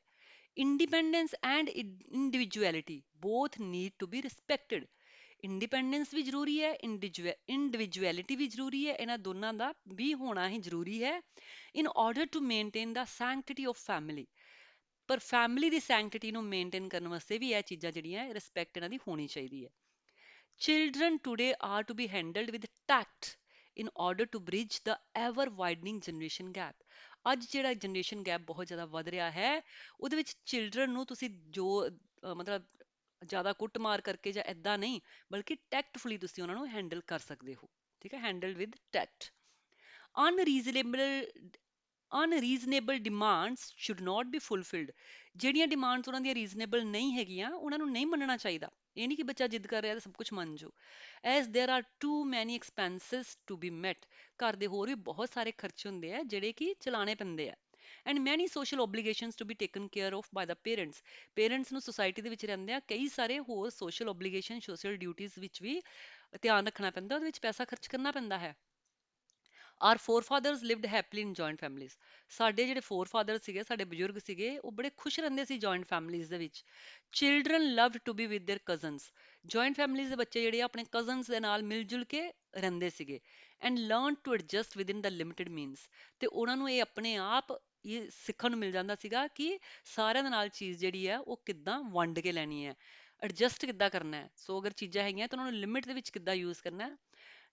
Independence and individuality both need to be respected independence ਵੀ ਜ਼ਰੂਰੀ ਹੈ ਇੰਡੀਵਿਜੂਅਲਿਟੀ ਵੀ ਜ਼ਰੂਰੀ ਹੈ, ਇਹਨਾਂ ਦੋਨਾਂ ਦਾ ਵੀ ਹੋਣਾ ਹੀ ਜ਼ਰੂਰੀ ਹੈ। In order to maintain the sanctity of family ਪਰ ਫੈਮਿਲੀ ਦੀ ਸੈਂਕਟਿਟੀ ਨੂੰ ਮੇਨਟੇਨ ਕਰਨ ਵਾਸਤੇ ਵੀ ਇਹ ਚੀਜ਼ਾਂ ਜਿਹੜੀਆਂ ਰਿਸਪੈਕਟ ਇਹਨਾਂ ਦੀ ਹੋਣੀ ਚਾਹੀਦੀ ਹੈ। Children today are to be handled with tact in order to bridge the ever widening generation gap. ਅੱਜ ਜਿਹੜਾ ਜਨਰੇਸ਼ਨ ਗੈਪ ਬਹੁਤ ਜ਼ਿਆਦਾ ਵੱਧ ਰਿਹਾ ਹੈ, ਉਹਦੇ ਵਿੱਚ ਚਿਲਡਰਨ ਨੂੰ ਤੁਸੀਂ ਜੋ, ਅਹ ਮਤਲਬ ਜ਼ਿਆਦਾ ਕੁੱਟਮਾਰ ਕਰਕੇ ਜਾਂ ਐਦਾਂ ਨਹੀਂ, ਬਲਕਿ ਟੈਕਟਫੁਲੀ ਤੁਸੀਂ ਉਹਨਾਂ ਨੂੰ ਹੈਂਡਲ ਕਰ ਸਕਦੇ ਹੋ। ਠੀਕ ਹੈ handle with tact unreasonable unreasonable demands should not be fulfilled ਜਿਹੜੀਆਂ ਡਿਮਾਂਡਸ ਉਹਨਾਂ ਦੀਆਂ ਰੀਜ਼ਨੇਬਲ ਨਹੀਂ ਹੈਗੀਆਂ ਉਹਨਾਂ ਨੂੰ ਨਹੀਂ ਮੰਨਣਾ ਚਾਹੀਦਾ ਇਹ ਨਹੀਂ ਕਿ ਬੱਚਾ ਜਿੱਦ ਕਰ ਰਿਹਾ ਤਾਂ ਸਭ ਕੁਝ ਮੰਨ ਜਾਓ as there are too many expenses to be met ਘਰ ਦੇ ਹੋਰ ਵੀ ਬਹੁਤ ਸਾਰੇ ਖਰਚੇ ਹੁੰਦੇ ਆ ਜਿਹੜੇ ਕਿ ਚਲਾਣੇ ਪੈਂਦੇ ਆ and many social obligations to be taken care of by the parents parents ਨੂੰ ਸੋਸਾਇਟੀ ਦੇ ਵਿੱਚ ਰਹਿੰਦੇ ਆ ਕਈ ਸਾਰੇ ਹੋਰ ਸੋਸ਼ਲ ਓਬਲੀਗੇਸ਼ਨ ਸੋਸ਼ਲ ਡਿਊਟੀਆਂ ਵਿੱਚ ਵੀ ਧਿਆਨ ਰੱਖਣਾ ਪੈਂਦਾ ਉਹਦੇ ਵਿੱਚ ਪੈਸਾ ਖਰਚ ਕਰਨਾ ਪੈਂਦਾ ਹੈ our forefathers lived happily in joint families ਸਾਡੇ ਜਿਹੜੇ ਫੋਰਫਾਦਰ ਸੀਗੇ ਸਾਡੇ ਬਜ਼ੁਰਗ ਸੀਗੇ ਉਹ ਬੜੇ ਖੁਸ਼ ਰਹਿੰਦੇ ਸੀ ਜੁਆਇੰਟ ਫੈਮਿਲੀਜ਼ ਦੇ ਵਿੱਚ children loved to be with their cousins joint families ਦੇ ਬੱਚੇ ਜਿਹੜੇ ਆ ਆਪਣੇ ਕਜ਼ਨਸ ਦੇ ਨਾਲ ਮਿਲ ਜੁਲ ਕੇ ਰਹਿੰਦੇ ਸੀਗੇ and learn to adjust with in the limited means ਤੇ ਉਹਨਾਂ ਨੂੰ ਇਹ ਆਪਣੇ ਆਪ ਇਹ ਸਿੱਖਣ ਨੂੰ ਮਿਲ ਜਾਂਦਾ ਸੀਗਾ ਕਿ ਸਾਰਿਆਂ ਦੇ ਨਾਲ ਚੀਜ਼ ਜਿਹੜੀ ਹੈ ਉਹ ਕਿੱਦਾਂ ਵੰਡ ਕੇ ਲੈਣੀ ਹੈ ਐਡਜਸਟ ਕਿੱਦਾਂ ਕਰਨਾ ਹੈ ਸੋ ਅਗਰ ਚੀਜ਼ਾਂ ਹੈਗੀਆਂ ਤਾਂ ਉਹਨਾਂ ਨੂੰ ਲਿਮਿਟ ਦੇ ਵਿੱਚ ਕਿੱਦਾਂ ਯੂਜ਼ ਕਰਨਾ ਹੈ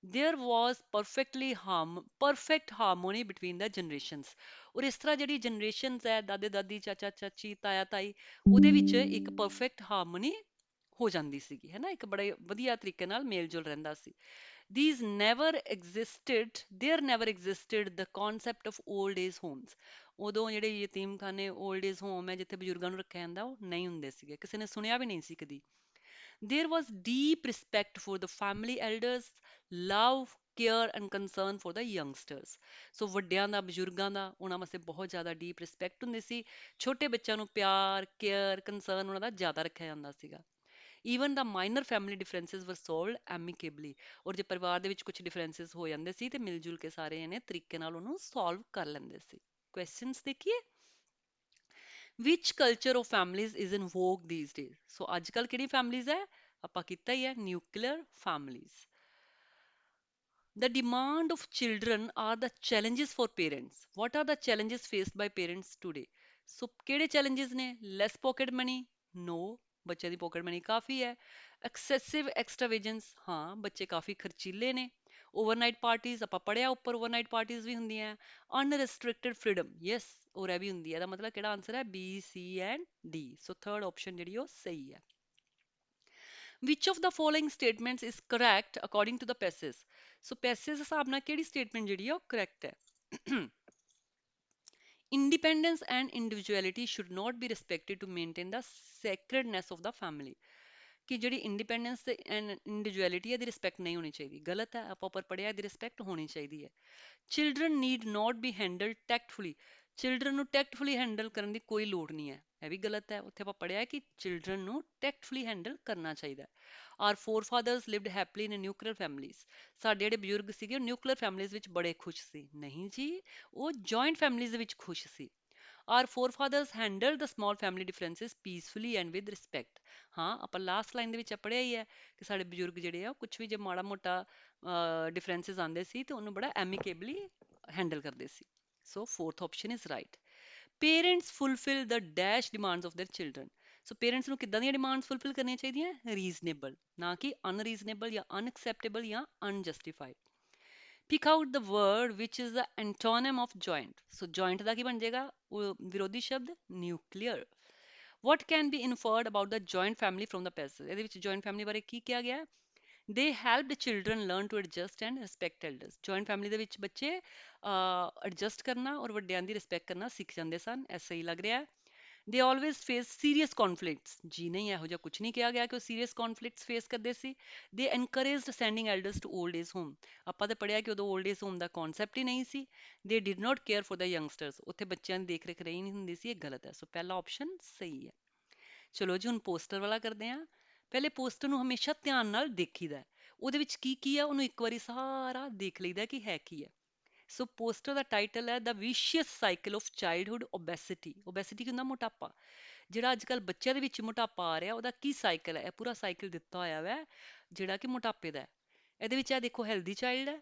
There was perfectly harm perfect harmony between the generations ਔਰ ਇਸ ਤਰ੍ਹਾਂ ਜਿਹੜੀ ਜਨਰੇਸ਼ਨਸ ਹੈ ਦਾਦੇ ਦਾਦੀ ਚਾਚਾ ਚਾਚੀ ਤਾਇਆ ਤਾਈ ਉਹਦੇ ਵਿੱਚ ਇੱਕ ਪਰਫੈਕਟ ਹਾਰਮੋਨੀ ਹੋ ਜਾਂਦੀ ਸੀਗੀ ਹੈ ਨਾ ਇੱਕ ਬੜੇ ਵਧੀਆ ਤਰੀਕੇ ਨਾਲ ਮੇਲਜੋਲ ਰਹਿੰਦਾ ਸੀ these never existed there never existed the concept of old age homes ਉਦੋਂ ਜਿਹੜੇ ਯਤੀਮਖਾਨੇ 올ਡ ਏਜ ਹੋਮ ਹੈ ਜਿੱਥੇ ਬਜ਼ੁਰਗਾਂ ਨੂੰ ਰੱਖਿਆ ਜਾਂਦਾ ਉਹ ਨਹੀਂ ਹੁੰਦੇ ਸੀਗੇ ਕਿਸੇ ਨੇ ਸੁਣਿਆ ਵੀ ਨਹੀਂ ਸੀ ਕਦੀ there was deep respect for the family elders, love care and concern for the youngsters so ਵੱਡਿਆਂ ਦਾ, ਬਜ਼ੁਰਗਾਂ ਦਾ, ਉਹਨਾਂ ਵਾਸਤੇ ਬਹੁਤ ਜ਼ਿਆਦਾ ਡੀਪ ਰਿਸਪੈਕਟ ਹੁੰਦੀ ਸੀ। ਛੋਟੇ ਬੱਚਿਆਂ ਨੂੰ ਪਿਆਰ ਕੇਅਰ ਕੰਸਰਨ ਉਹਨਾਂ ਦਾ ਜ਼ਿਆਦਾ ਰੱਖਿਆ ਜਾਂਦਾ ਸੀਗਾ। Even the minor family differences were solved amicably ਔਰ ਜੇ ਪਰਿਵਾਰ ਦੇ ਵਿੱਚ ਕੁਝ ਡਿਫਰੈਂਸਸ ਹੋ ਜਾਂਦੇ ਸੀ ਤੇ ਮਿਲ ਜੁਲ ਕੇ ਸਾਰੇ ਇਹਨੇ ਤਰੀਕੇ ਨਾਲ ਉਹਨੂੰ ਸੋਲਵ ਕਰ ਲੈਂਦੇ ਸੀ। ਕੁਐਸਚਨਸ ਦੇਖੀਏ? which culture of families is in vogue these days so ਅੱਜ ਕੱਲ ਕਿਹੜੀ ਫੈਮਿਲੀਜ਼ ਹੈ ਆਪਾਂ ਕੀਤਾ ਹੀ ਹੈ nuclear families the demand of children are the challenges for parents what are the challenges faced by parents today so ਕਿਹੜੇ challenges ਨੇ less pocket money no ਬੱਚੇ ਦੀ pocket money ਕਾਫੀ ਹੈ excessive extravagance ਹਾਂ ਬੱਚੇ ਕਾਫੀ ਖਰਚੀਲੇ ਨੇ ਓਵਰਨਾਈਟ ਪਾਰਟੀਆਂ ਆਪਾਂ ਪੜਿਆ ਉੱਪਰ ਓਵਰਨਾਈਟ ਪਾਰਟੀਆਂ ਵੀ ਹੁੰਦੀਆਂ ਅਨਰੈਸਟ੍ਰਿਕਟਡ ਫ੍ਰੀडम ਯੈਸ ਔਰ ਇਹ ਵੀ ਹੁੰਦੀ ਹੈ ਇਹਦਾ ਮਤਲਬ ਕਿਹੜਾ ਆਨਸਰ ਹੈ B C and D so third option ਜਿਹੜੀ ਉਹ ਸਹੀ ਹੈ which of the following statements is correct according to the passage so passage ਹਿਸਾਬ ਨਾਲ ਕਿਹੜੀ ਸਟੇਟਮੈਂਟ ਜਿਹੜੀ ਹੈ ਉਹ ਕਰੈਕਟ ਹੈ independence and individuality should not be respected to maintain the sacredness of the family. ਕਿ ਜਿਹੜੀ ਇੰਡੀਪੈਂਡੈਂਸ ਤੇ ਇੰਡੀਵਿਜੂਅਲਿਟੀ ਹੈ ਦੀ ਰਿਸਪੈਕਟ ਨਹੀਂ ਹੋਣੀ ਚਾਹੀਦੀ। ਗਲਤ ਹੈ, ਆਪਾਂ ਉੱਪਰ ਪੜਿਆ ਦੀ ਰਿਸਪੈਕਟ ਹੋਣੀ ਚਾਹੀਦੀ ਹੈ। Children need not be handled tactfully children ਨੂੰ ਟੈਕਟਫੁਲੀ ਹੈਂਡਲ ਕਰਨ ਦੀ ਕੋਈ ਲੋੜ ਨਹੀਂ ਹੈ। ਇਹ ਵੀ ਗਲਤ ਹੈ। ਉੱਥੇ ਆਪਾਂ ਪੜਿਆ ਕਿ ਚਿਲਡਰਨ ਨੂੰ ਟੈਕਟਫੁਲੀ ਹੈਂਡਲ ਕਰਨਾ ਚਾਹੀਦਾ ਹੈ। Our forefathers lived happily in nuclear families ਸਾਡੇ ਜਿਹੜੇ ਬਜ਼ੁਰਗ ਸੀਗੇ, ਉਹ ਨਿਊਕਲੀਅਰ ਫੈਮਿਲੀਜ਼ ਵਿੱਚ ਬੜੇ ਖੁਸ਼ ਸੀ। ਨਹੀਂ ਜੀ, ਉਹ ਜੁਆਇੰਟ ਫੈਮਿਲੀਜ਼ ਦੇ ਵਿੱਚ ਖੁਸ਼ ਸੀ। Our forefathers handled the small family differences peacefully and with respect. ਹਾਂ, ਆਪਾਂ ਲਾਸਟ ਲਾਈਨ ਦੇ ਵਿੱਚ ਪੜਿਆ ਹੀ ਹੈ ਕਿ ਸਾਡੇ ਬਜ਼ੁਰਗ ਜਿਹੜੇ ਆ ਕੁਝ ਵੀ ਜੇ ਮਾੜਾ ਮੋਟਾ ਡਿਫਰੈਂਸਸ ਆਉਂਦੇ ਸੀ ਤੇ ਉਹਨੂੰ ਬੜਾ ਐਮੀਕੇਬਲੀ ਹੈਂਡਲ ਕਰਦੇ ਸੀ। So fourth option is right parents fulfill the dash demands of their children so parents ਨੂੰ ਕਿੱਦਾਂ ਦੀਆਂ ਡਿਮਾਂਡਸ ਫੁੱਲਫਿਲ ਕਰਨੀਆਂ ਚਾਹੀਦੀਆਂ? ਰੀਜ਼ਨੇਬਲ ਨਾ ਕਿ ਅਨਰੀਜ਼ਨੇਬਲ ਜਾਂ ਅਨਐਕਸੈਪਟੇਬਲ ਜਾਂ unjustified pick out the word which is the antonym of joint so joint ਦਾ ਕੀ ਬਣ ਜਾਏਗਾ? ਵਿਰੋਧੀ ਸ਼ਬਦ nuclear what can be inferred about the joint family from the passage ਇਹਦੇ ਵਿੱਚ joint family ਬਾਰੇ ਕੀ ਕਿਹਾ ਗਿਆ ਹੈ they helped children learn to adjust and respect elders joint family ਦੇ ਵਿੱਚ ਬੱਚੇ ਐਡਜਸਟ ਕਰਨਾ ਔਰ ਵੱਡਿਆਂ ਦੀ ਰਿਸਪੈਕਟ ਕਰਨਾ ਸਿੱਖ ਜਾਂਦੇ ਸਨ ਐਸਾ ਹੀ ਲੱਗ ਰਿਹਾ ਹੈ ਦੇ ਆਲਵੇਸ ਫੇਸ ਸੀਰੀਅਸ ਕਨਫਲਿਕਟਸ ਜੀ ਨਹੀਂ ਇਹੋ ਜਿਹਾ ਕੁਝ ਨਹੀਂ ਕਿਹਾ ਗਿਆ ਕਿ ਉਹ ਸੀਰੀਅਸ ਕਨਫਲਿਕਟਸ ਫੇਸ ਕਰਦੇ ਸੀ they encouraged sending elders to old age home ਆਪਾਂ ਤਾਂ ਪੜਿਆ ਕਿ ਉਦੋਂ 올ਡ ਏਜ ਹੋਮ ਦਾ ਕਨਸੈਪਟ ਹੀ ਨਹੀਂ ਸੀ they did not care for the youngsters ਉੱਥੇ ਬੱਚਿਆਂ ਦੀ ਦੇਖ ਰੇਖ ਰਹੀ ਨਹੀਂ ਹੁੰਦੀ ਸੀ ਇਹ ਗਲਤ ਹੈ ਸੋ ਪਹਿਲਾ ਆਪਸ਼ਨ ਸਹੀ ਹੈ ਚਲੋ ਜੀ ਹੁਣ ਪੋਸਟਰ ਵਾਲਾ ਕਰਦੇ ਹਾਂ ਪਹਿਲੇ ਪੋਸਟਰ ਨੂੰ ਹਮੇਸ਼ਾ ਧਿਆਨ ਨਾਲ ਦੇਖੀਦਾ ਉਹਦੇ ਵਿੱਚ ਕੀ ਕੀ ਆ ਉਹਨੂੰ ਇੱਕ ਵਾਰੀ ਸਾਰਾ ਦੇਖ ਲਈਦਾ ਕਿ ਹੈ ਕੀ ਹੈ ਸੋ ਪੋਸਟਰ ਦਾ ਟਾਈਟਲ ਹੈ the vicious cycle of childhood obesity obesity ਹੁੰਦਾ ਮੋਟਾਪਾ ਜਿਹੜਾ ਅੱਜ ਕੱਲ ਬੱਚਿਆਂ ਦੇ ਵਿੱਚ ਮੋਟਾਪਾ ਆ ਰਿਹਾ ਉਹਦਾ ਕੀ ਸਾਈਕਲ ਹੈ ਇਹ ਪੂਰਾ ਸਾਈਕਲ ਦਿੱਤਾ ਹੋਇਆ ਹੈ ਜਿਹੜਾ ਕਿ ਮੋਟਾਪੇ ਦਾ ਹੈ ਇਹਦੇ ਵਿੱਚ ਆ ਦੇਖੋ ਹੈਲਦੀ ਚਾਈਲਡ ਹੈ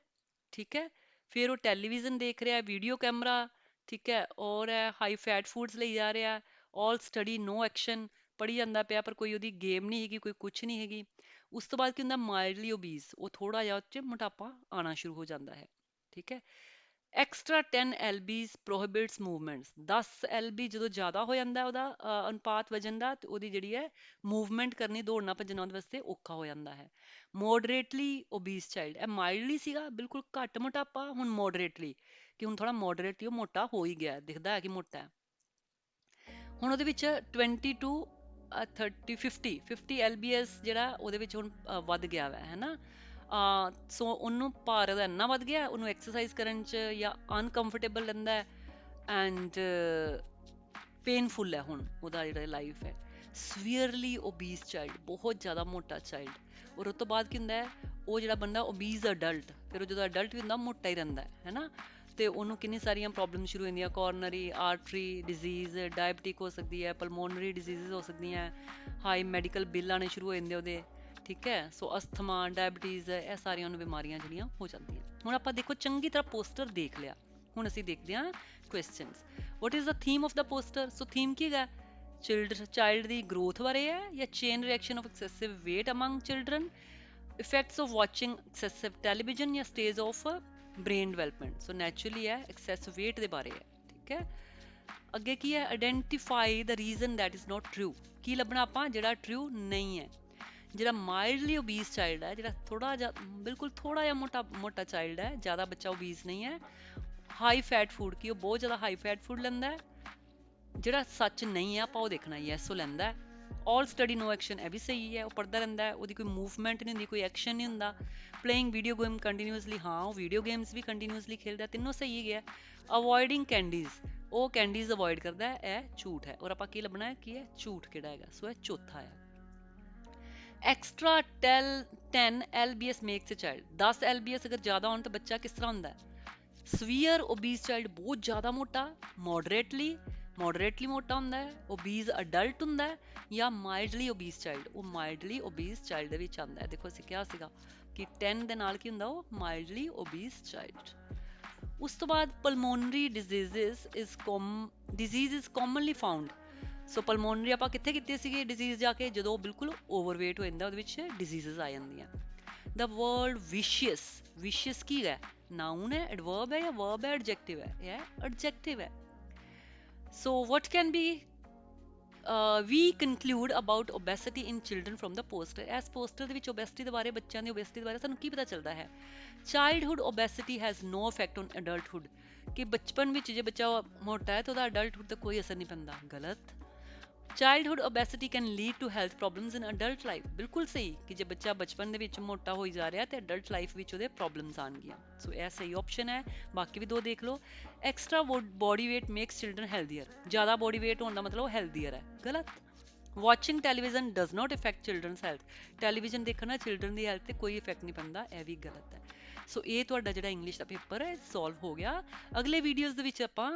ਠੀਕ ਹੈ ਫਿਰ ਉਹ ਟੈਲੀਵਿਜ਼ਨ ਦੇਖ ਰਿਹਾ ਵੀਡੀਓ ਕੈਮਰਾ ਠੀਕ ਹੈ ਔਰ ਹਾਈ ਫੈਟ ਫੂਡਸ ਲਈ ਜਾ ਰਿਹਾ ਆਲ ਸਟੱਡੀ ਨੋ ਐਕਸ਼ਨ ਪੜੀ ਜਾਂਦਾ ਪਿਆ ਪਰ ਕੋਈ ਉਹਦੀ ਗੇਮ ਨਹੀਂ ਹੈਗੀ ਕੋਈ ਕੁਝ ਨਹੀਂ ਹੈਗੀ ਉਸ ਤੋਂ ਬਾਅਦ ਕੀ ਹੁੰਦਾ ਮਾਈਲਡਲੀ ਓਬੀਸ ਉਹ ਥੋੜਾ ਜਿਹਾ ਉੱਚ ਮੋਟਾਪਾ ਆਣਾ ਸ਼ੁਰੂ ਹੋ ਜਾਂਦਾ ਹੈ ਠੀਕ ਹੈ extra 10 lbs prohibits movements. 10 lb ਜਦੋਂ ਜ਼ਿਆਦਾ ਹੋ ਜਾਂਦਾ ਉਹਦਾ ਅ, ਅਨੁਪਾਤ ਵਜਨ ਦਾ ਤੇ ਉਹਦੀ ਜਿਹੜੀ ਹੈ ਮੂਵਮੈਂਟ ਕਰਨੀ ਦੌੜਨਾ ਭੱਜਣਾ ਉਹਦੇ ਵਾਸਤੇ ਔਖਾ ਹੋ ਜਾਂਦਾ ਹੈ। ਮੋਡਰੇਟਲੀ obese ਚਾਈਲਡ ਇਹ ਮਾਈਲਡਲੀ ਸੀਗਾ ਬਿਲਕੁਲ ਘੱਟ ਮੋਟਾਪਾ ਹੁਣ ਮੋਡਰੇਟਲੀ ਕਿ ਹੁਣ ਥੋੜਾ ਮੋਡਰੇਟਲੀ ਉਹ ਮੋਟਾ ਹੋ ਹੀ ਗਿਆ ਹੈ, ਦਿਖਦਾ ਹੈ ਕਿ ਮੋਟਾ ਹੈ। ਹੁਣ ਉਹਦੇ ਵਿੱਚ 22 ਅ, 30 50 50 lbs ਜਿਹੜਾ ਉਹਦੇ ਵਿੱਚ ਹੁਣ ਅ, ਵੱਧ ਗਿਆ ਵਾ ਹੈ ਨਾ? ਸੋ ਉਹਨੂੰ ਭਾਰ ਦਾ ਇੰਨਾ ਵੱਧ ਗਿਆ, ਉਹਨੂੰ ਐਕਸਰਸਾਈਜ਼ ਕਰਨ ਚ ਜਾਂ ਅਨਕੰਫਰਟੇਬਲ ਰਹਿੰਦਾ ਹੈ ਐਂਡ ਪੇਨਫੁਲ ਹੈ ਹੁਣ ਉਹਦਾ ਜਿਹੜਾ ਲਾਈਫ ਹੈ। ਸਵੀਅਰਲੀ ਓਬੀਸ ਚਾਈਲਡ ਬਹੁਤ ਜ਼ਿਆਦਾ ਮੋਟਾ ਚਾਈਲਡ ਔਰ ਉਸ ਤੋਂ ਬਾਅਦ ਕੀ ਹੁੰਦਾ ਹੈ, ਉਹ ਜਿਹੜਾ ਬੰਦਾ ਓਬੀਸ ਅਡਲਟ ਫਿਰ ਉਹ ਜਦੋਂ ਅਡਲਟ ਵੀ ਹੁੰਦਾ ਮੋਟਾ ਹੀ ਰਹਿੰਦਾ ਹੈ, ਹੈਨਾ? ਤੇ ਉਹਨੂੰ ਕਿੰਨੀ ਸਾਰੀਆਂ ਪ੍ਰੋਬਲਮ ਸ਼ੁਰੂ ਹੋ ਜਾਂਦੀਆਂ ਕੋਰਨਰੀ ਆਰਟਰੀ ਡਿਜ਼ੀਜ਼ ਡਾਇਬਟਿਕ ਹੋ ਸਕਦੀ ਹੈ ਪਲਮੋਨਰੀ ਡਿਜੀਜ਼ ਹੋ ਸਕਦੀਆਂ ਹਾਈ ਮੈਡੀਕਲ ਬਿੱਲ ਆਣੇ ਸ਼ੁਰੂ ਹੋ ਜਾਂਦੇ ਉਹਦੇ। ਠੀਕ ਹੈ? ਸੋ ਅਸਥਮਾ ਡਾਇਬਟੀਜ਼ ਇਹ ਸਾਰੀਆਂ ਨੂੰ ਬਿਮਾਰੀਆਂ ਜਿਹੜੀਆਂ ਹੋ ਜਾਂਦੀਆਂ। ਹੁਣ ਆਪਾਂ ਦੇਖੋ, ਚੰਗੀ ਤਰ੍ਹਾਂ ਪੋਸਟਰ ਦੇਖ ਲਿਆ। ਹੁਣ ਅਸੀਂ ਦੇਖਦੇ ਹਾਂ questions what is the theme of the poster so theme ਕੀ ਹੈ ਚਿਲਡਰ ਚਾਈਲਡ ਦੀ ਗਰੋਥ ਬਾਰੇ ਹੈ ਜਾਂ chain reaction of excessive weight among children? Effects of watching excessive television ਜਾਂ stage of brain development so naturally ਹੈ excess weight ਦੇ ਬਾਰੇ ਹੈ, ਠੀਕ ਹੈ? ਅੱਗੇ ਕੀ ਹੈ? Identify the reason that is not true ਕੀ ਲੱਭਣਾ ਆਪਾਂ? ਜਿਹੜਾ ਟਰੂ ਨਹੀਂ ਹੈ। ਜਿਹੜਾ ਮਾਈਲਡਲੀ ਓਬੀਸ ਚਾਈਲਡ ਹੈ, ਜਿਹੜਾ ਥੋੜਾ ਜਿਹਾ, ਬਿਲਕੁਲ ਥੋੜਾ ਜਿਹਾ ਮੋਟਾ ਮੋਟਾ ਚਾਈਲਡ ਹੈ, ਜ਼ਿਆਦਾ ਬੱਚਾ ਓਬੀਸ ਨਹੀਂ ਹੈ ਹਾਈ ਫੈਟ ਫੂਡ ਕੀ ਉਹ ਬਹੁਤ ਜ਼ਿਆਦਾ ਹਾਈ ਫੈਟ ਫੂਡ ਲੈਂਦਾ ਹੈ, ਜਿਹੜਾ ਸੱਚ ਨਹੀਂ ਹੈ, ਆਪਾਂ ਉਹ ਦੇਖਣਾ ਯੈਸ ਉਹ ਲੈਂਦਾ ਹੈ। ਆਲ ਸਟੱਡੀ ਨੋ ਐਕਸ਼ਨ ਇਹ ਵੀ ਸਹੀ ਹੈ, ਉਹ ਪੜਦਾ ਰਹਿੰਦਾ ਹੈ, ਉਹਦੀ ਕੋਈ ਮੂਵਮੈਂਟ ਨਹੀਂ ਹੁੰਦੀ, ਕੋਈ ਐਕਸ਼ਨ ਨਹੀਂ ਹੁੰਦਾ। ਪਲੇਇੰਗ ਵੀਡੀਓ ਗੇਮ ਕੰਟੀਨਿਊਸਲੀ ਹਾਂ, ਉਹ ਵੀਡੀਓ ਗੇਮਸ ਵੀ ਕੰਟੀਨਿਊਸਲੀ ਖੇਡਦਾ, ਤਿੰਨੋਂ ਸਹੀ ਹੀ ਹੈ ਅਵੋਇਡਿੰਗ ਕੈਂਡੀਜ਼ ਉਹ ਕੈਂਡੀਜ਼ ਅਵੋਇਡ ਕਰਦਾ ਹੈ, ਇਹ ਝੂਠ ਹੈ। ਔਰ ਆਪਾਂ ਕੀ ਲੱਭਣਾ ਹੈ, ਕੀ ਹੈ, ਝੂਠ ਕਿਹੜਾ ਹੈਗਾ, ਸੋ ਇਹ ਚੌਥਾ ਹੈ। Extra 10 10 lbs makes a child 10 lbs ਅਗਰ ਜ਼ਿਆਦਾ ਹੋਣ ਤਾਂ ਬੱਚਾ ਕਿਸ ਤਰ੍ਹਾਂ ਹੁੰਦਾ ਹੈ ਸਵੀਅਰ ਓਬੀਸ ਚਾਈਲਡ ਬਹੁਤ ਜ਼ਿਆਦਾ ਮੋਟਾ ਮੋਡਰੇਟਲੀ ਮੋਡਰੇਟਲੀ ਮੋਟਾ ਹੁੰਦਾ ਹੈ ਓਬੀਸ ਅਡਲਟ ਹੁੰਦਾ ਹੈ ਜਾਂ ਮਾਈਲਡਲੀ ਓਬੀਸ ਚਾਈਲਡ ਉਹ ਮਾਈਲਡਲੀ ਓਬੀਸ ਚਾਈਲਡ ਦੇ ਵਿੱਚ ਆਉਂਦਾ ਹੈ ਦੇਖੋ ਅਸੀਂ ਕਿਹਾ ਸੀਗਾ ਕਿ 10 ਦੇ ਨਾਲ ਕੀ ਹੁੰਦਾ ਉਹ ਮਾਈਲਡਲੀ ਓਬੀਸ ਚਾਈਲਡ ਉਸ ਤੋਂ ਬਾਅਦ pulmonary diseases is come disease is commonly found so pulmonary ਆਪਾਂ ਕਿੱਥੇ ਕੀਤੀ ਸੀਗੇ ਡਿਜ਼ੀਜ਼ ਜਾ ਕੇ? ਜਦੋਂ ਉਹ ਬਿਲਕੁਲ ਓਵਰਵੇਟ ਹੋ ਜਾਂਦਾ ਉਹਦੇ ਵਿੱਚ ਡਿਜ਼ੀਜ਼ਸ ਆ ਜਾਂਦੀਆਂ। ਦਾ ਵਰਡ ਵਿਸ਼ੀਅਸ ਵਿਸ਼ੀਅਸ ਕੀ ਹੈ? ਨਾਉਨ ਹੈ ਐਡਵਰਬ ਹੈ ਜਾਂ ਵਰਬ ਹੈ ਐਡਜੈਕਟਿਵ ਹੈ? ਇਹ ਐਡਜੈਕਟਿਵ ਹੈ। So what can be uh, we conclude about obesity in children from the poster. ਇਸ poster ਦੇ ਵਿੱਚ obesity ਦੇ ਬਾਰੇ ਬੱਚਿਆਂ ਦੀ obesity ਦੇ ਬਾਰੇ ਸਾਨੂੰ ਕੀ ਪਤਾ ਚੱਲਦਾ ਹੈ? Childhood obesity has no effect on adulthood. ਕਿ ਬਚਪਨ ਵਿੱਚ ਜੇ ਬੱਚਾ ਮੋਟਾ ਹੈ ਤਾਂ ਉਹਦਾ adulthood ਤੇ ਕੋਈ ਅਸਰ ਨਹੀਂ ਪੈਂਦਾ। ਗਲਤ। Childhood obesity can lead to health problems in adult life ਬਿਲਕੁਲ ਸਹੀ ਕਿ ਜੇ ਬੱਚਾ ਬਚਪਨ ਦੇ ਵਿੱਚ ਮੋਟਾ ਹੋਈ ਜਾ ਰਿਹਾ ਤੇ ਅਡਲਟ ਲਾਈਫ ਵਿੱਚ ਉਹਦੇ ਪ੍ਰੋਬਲਮਸ ਆਣਗੀਆਂ ਸੋ ਇਹ ਸਹੀ ਆਪਸ਼ਨ ਹੈ ਬਾਕੀ ਵੀ ਦੋ ਦੇਖ ਲਓ extra body weight makes children healthier ਜ਼ਿਆਦਾ ਬੋਡੀ weight ਹੋਣ ਦਾ ਮਤਲਬ ਉਹ healthier ਹੈ ਗਲਤ watching television does not effect children's health television ਦੇਖਣਾ children ਦੀ ਹੈਲਥ ਤੇ ਕੋਈ ਇਫੈਕਟ ਨਹੀਂ ਪੈਂਦਾ ਇਹ ਵੀ ਗਲਤ ਹੈ ਸੋ ਇਹ ਤੁਹਾਡਾ ਜਿਹੜਾ ਇੰਗਲਿਸ਼ ਦਾ ਪੇਪਰ ਹੈ ਸੋਲਵ ਹੋ ਗਿਆ ਅਗਲੇ ਵੀਡੀਓਜ਼ ਦੇ ਵਿੱਚ ਆਪਾਂ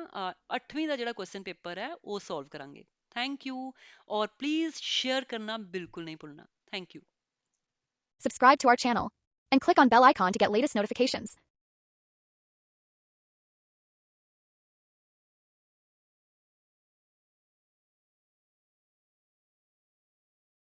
8ਵੀਂ ਦਾ ਜਿਹੜਾ ਕੁਐਸਚਨ ਪੇਪਰ ਹੈ ਉਹ ਸੋਲਵ ਕਰਾਂਗੇ थैंक यू और प्लीज शेयर करना बिल्कुल नहीं भूलना thank you subscribe to our channel and click on bell icon to get latest notifications